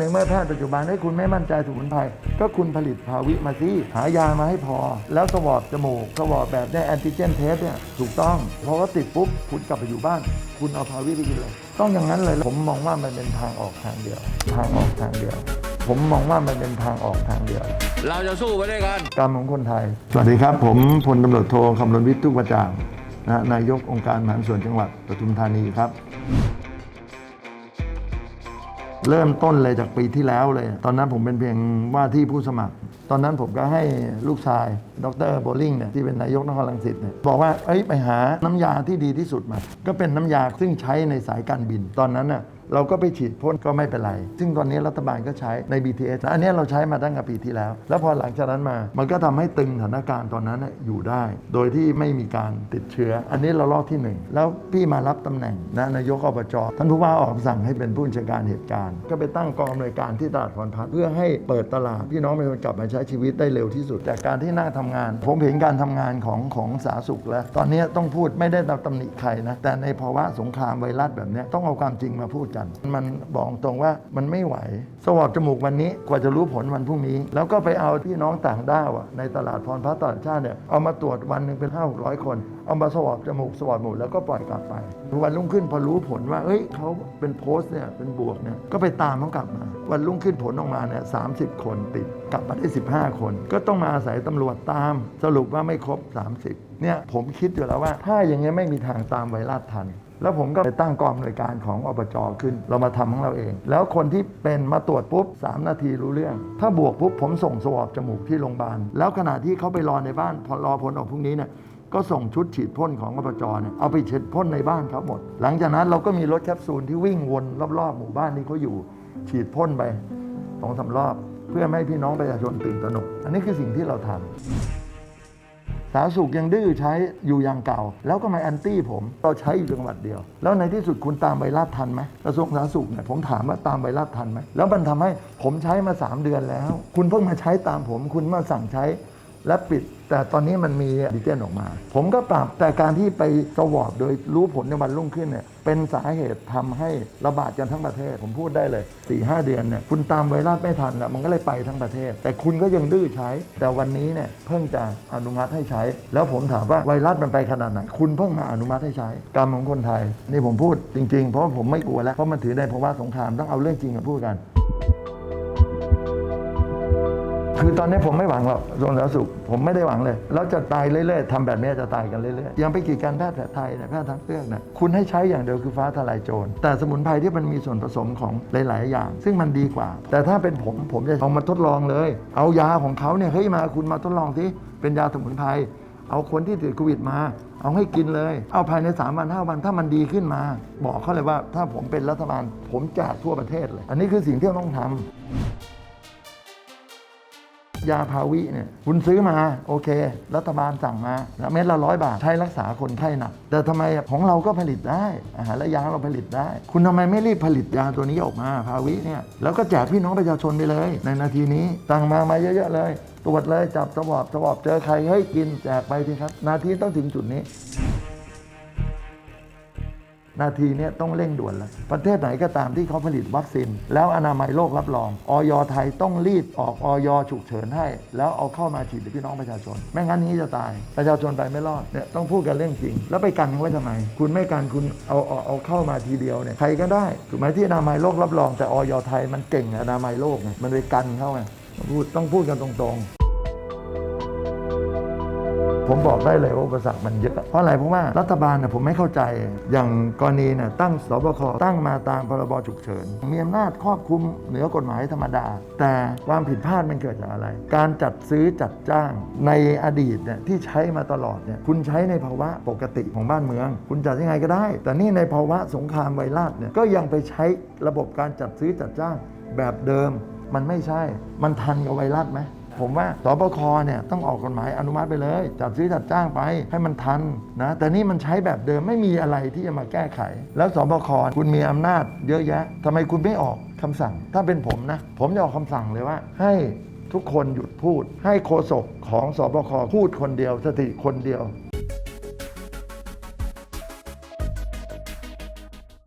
ในเมื่อแพทย์ปัจจุบันให้คุณไม่มั่นใจสมุนไพรก็คุณผลิตภาวิมาสิหายามาให้พอ แล้วสวอปจมูกสวอปแบบได้แอนติเจนเทสเนี่ยถูกต้องพอว่าติดปุ๊บคุณกลับไปอยู่บ้าน คุณเอาภาวิไปกินเลย ต้องอย่างนั้นเลยผมมองว่ามันเป็นทางออกทางเดียว ทางออกทางเดียว ผมมองว่ามันเป็นทางออกทางเดียว เราจะสู้ไปด้วยกันกรรมของคนไทย สวัสดีครับ ผมพลตำรวจโทคำรณวิทย์ทุกประจ่างนะนายกองค์การบริหารส่วนจังหวัดปทุมธานีครับ เริ่มต้นเลยจากปีที่แล้วเลย ตอนนั้นผมเป็นเพียงว่าที่ผู้สมัคร ตอนนั้นผมก็ให้ลูกชาย ดรโบลิงเนี่ยที่เป็นนายกนครรังสิตเนี่ยบอกว่าเอ้ยไปหาน้ำยาที่ดีที่สุดมา ก็เป็นน้ำยาซึ่งใช้ในสายการบินตอนนั้นน่ะเราก็ไปฉีดพ่นก็ไม่เป็นไร ซึ่งตอนนี้รัฐบาลก็ใช้ใน BTS อันนี้เราใช้มาตั้งแต่ปีที่แล้ว แล้วพอหลังจากนั้นมา มันก็ทำให้ตึงสถานการณ์ตอนนั้นอยู่ได้ โดยที่ไม่มีการติดเชื้อ อันนี้เราลอกที่หนึ่งแล้วพี่มารับตำแหน่งนะนายกอบจท่านผู้ว่าออกคำสั่งให้เป็นผู้บัญชาการเหตุการณ์ ก็ไปตั้งกองอำนวยการที่ตลาดพรพัฒน์เพื่อให้เปิดตลาดพี่น้องประชาชนกลับมาใช้ชีวิตได้เร็วที่สุด จากการที่นั่งทำงาน ผมเห็นการทำงานของของสาสุขแล้ว ตอนนี้ต้องพูดไม่ได้ตำหนิใครนะแต่ในภาวะสงครามไวรัสแบบนี้ต้องเอาความจริงมาพูดกัน มันบอกตรงว่ามันไม่ไหว สวอปจมูกวันนี้กว่าจะรู้ผลวันพรุ่งนี้ แล้วก็ไปเอาพี่น้องต่างด้าวในตลาดพรพัฒน์ตลาดชาติเนี่ยเอามาตรวจวันหนึ่งเป็นห้าหกร้อยคน เอามาสวอปจมูกสวอปหมูแล้วก็ปล่อยกลับไปวันรุ่งขึ้นพอรู้ผลว่าเอ้ยเขาเป็นโพสต์เนี่ยเป็นบวกเนี่ยก็ไปตามเขากลับมา วันรุ่งขึ้นผลออกมาเนี่ยสาคนติดกลับมาได้ 15 คน ก็ต้องมาอาศัยตำรวจตาม สรุปว่าไม่ครบ 30เนี่ยผมคิดอยู่แล้วว่า ถ้าอย่างเงี้ยไม่มีทางตามไวรัสทัน แล้วผมก็ไปตั้งกองหน่วยการของอบจขึ้น เรามาทำของเราเอง แล้วคนที่เป็นมาตรวจปุ๊บ 3 นาทีรู้เรื่อง ถ้าบวกปุ๊บผมส่งสวอปจมูกที่โรงพยาบาล แล้วขณะที่เขาไปรอในบ้านพอรอผลออกพรุ่งนี้เนี่ยก็ส่งชุดฉีดพ่นของอบจเนี่ยเอาไปฉีดพ่นในบ้านเขาหมด หลังจากนั้นเราก็มีรถแคปซูลที่วิ่งวนรอบๆหมู่บ้านที่เขาอยู่ฉีดพ่นไปสองสารอบ เพื่อไม่ให้พี่น้องประชาชนตื่นตระหนก อันนี้คือสิ่งที่เราทำ สาธารณสุขยังดื้อใช้อยู่อย่างเก่า แล้วก็มาแอนตี้ผมเราใช้อยู่จังหวัดเดียว แล้วในที่สุดคุณตามไวรัสทันไหมกระทรวงสาธารณสุขเนี่ยผมถามว่าตามไวรัสทันไหมแล้วมันทำให้ผมใช้มา 3 เดือนแล้ว คุณเพิ่งมาใช้ตามผม คุณมาสั่งใช้ และปิด แต่ตอนนี้มันมีดิเจนออกมา ผมก็ปรับแต่การที่ไปสวอปโดยรู้ผลในวันรุ่งขึ้นเนี่ยเป็นสาเหตุทำให้ระบาดกันทั้งประเทศ ผมพูดได้เลย4ีหเดือนเนี่ยคุณตามไวรัสไม่ทันอะมันก็เลยไปทั้งประเทศ แต่คุณก็ยังดื้อใช้ แต่วันนี้เนี่ยเพิ่งจะอนุมัติให้ใช้ แล้วผมถามว่าไวรัสมันไปขนาดไหนคุณเพิ่งมาอนุมัติให้ใช้กรรมของคนไทย นี่ผมพูดจริง ๆ เพราะผมไม่กลัวแล้วเพราะมันถือในภาวะสงครามต้องเอาเรื่องจริงมาพูดกัน คือตอนนี้ผมไม่หวังหรอกกระทรวงสาธารณสุขผมไม่ได้หวังเลย แล้วจะตายเรื่อยๆทำแบบนี้จะตายกันเรื่อยๆยังไปกีดการแพทย์แผนไทยเนี่ยแพทย์ทางเลือกเนี่ยคุณให้ใช้อย่างเดียวคือฟ้าทลายโจรแต่สมุนไพรที่มันมีส่วนผสมของหลาย ๆ อย่าง ซึ่งมันดีกว่า แต่ถ้าเป็นผมผมจะเอามาทดลองเลย เอายาของเขาเนี่ยเฮ้ยมาคุณมาทดลองสิเป็นยาสมุนไพรเอาคนที่ติดโควิดมา เอาให้กินเลย เอาภายใน3วัน5วันถ้ามันดีขึ้นมา บอกเขาเลยว่าถ้าผมเป็นรัฐบาล ผมแจกทั่วประเทศเลย อันนี้คือสิ่งที่เราต้องทำ ยาพาวิเนี่ยคุณซื้อมาโอเค รัฐบาลสั่งมาแล้วเม็ดละร้อยบาทใช้รักษาคนไข้หนัก แต่ทำไมของเราก็ผลิตได้อาหารและยาเราผลิตได้ คุณทำไมไม่รีบผลิตยาตัวนี้ออกมาพาวิเนี่ยแล้วก็แจกพี่น้องประชาชนไปเลย ในนาทีนี้สั่งมามาเยอะๆเลย ตรวจเลยจับสวอบสวอบเจอใครให้กินแจกไปทีครับ นาทีต้องถึงจุดนี้ นาทีนี้ต้องเร่งด่วนแล้ว ประเทศไหนก็ตามที่เขาผลิตวัคซีน แล้วอนามัยโลกรับรองออยไทยต้องรีบออกออยฉุกเฉินให้ แล้วเอาเข้ามาฉีดให้พี่น้องประชาชน ไม่งั้นนี้จะตาย ประชาชนไปไม่รอดเนี่ยต้องพูดกันเรื่องจริง แล้วไปกันไว้ทำไม คุณไม่กันคุณเอาเอาเอาเข้ามาทีเดียวเนี่ยใครก็ได้ถูกไหมที่อนามัยโลกรับรอง แต่ออยไทยมันเก่งอนามัยโลกไงมันไปกันเข้าไงพูดต้องพูดกันตรงๆ ผมบอกได้เลยว่าอุปสรรคมันเยอะ เพราะอะไรเพราะว่ารัฐบาลเนี่ยผมไม่เข้าใจ อย่างกรณีเนี่ยตั้งสบคตั้งมาตามพรบฉุกเฉิน มีอำนาจครอบคลุมเหนือกฎหมายธรรมดา แต่ความผิดพลาดมันเกิดจากอะไร การจัดซื้อจัดจ้างในอดีตเนี่ยที่ใช้มาตลอดเนี่ยคุณใช้ในภาวะปกติของบ้านเมือง คุณจัดยังไงก็ได้ แต่นี่ในภาวะสงครามไวรัสเนี่ยก็ยังไปใช้ระบบการจัดซื้อจัดจ้างแบบเดิม มันไม่ใช่ มันทันกับไวรัสไหม ผมว่าสบคเนี่ยต้องออกกฎหมายอนุมัติไปเลย จัดซื้อจัดจ้างไปให้มันทันนะแต่นี่มันใช้แบบเดิมไม่มีอะไรที่จะมาแก้ไข แล้วสบคคุณมีอำนาจเยอะแยะทำไมคุณไม่ออกคำสั่ง ถ้าเป็นผมนะ ผมจะออกคำสั่งเลยว่า ให้ทุกคนหยุดพูด ให้โฆษกของสบคพูดคนเดียวสติคนเดียว